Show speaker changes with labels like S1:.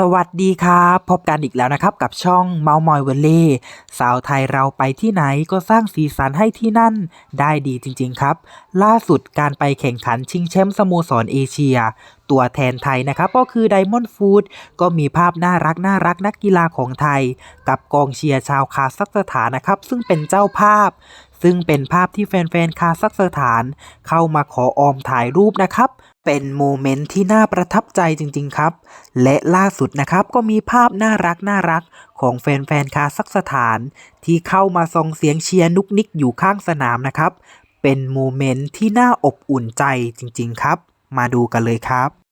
S1: สวัสดีครับ พบกันอีกแล้วนะครับ กับช่องเมามอยเวลเล่สาวไทยเราไปที่ไหนก็สร้างสีสันให้ที่นั่นได้ดีจริง ๆ ครับ ล่าสุดการไปแข่งขันชิงแชมป์สโมสรเอเชีย ตัวแทนไทยนะครับ ก็คือไดมอนด์ฟูดก็มีภาพน่ารักน่ารักนักกีฬาของไทย กับกองเชียร์ชาวคาซัคสถานนะครับ ซึ่งเป็นเจ้าภาพ ซึ่งเป็นภาพที่แฟนๆคาซัคสถาน เข้ามาขอออมถ่ายรูปนะครับเป็นโมเมนต์ที่น่าประทับใจจริง ๆ ครับ และล่าสุดนะครับก็มีภาพน่ารักน่ารักของแฟน ๆ คาซัคสถาน ที่เข้ามาส่งเสียงเชียร์นุกนิกอยู่ข้างสนามนะครับ เป็นโมเมนต์ที่น่าอบอุ่นใจจริง ๆ ครับ มาดูกันเลยครับ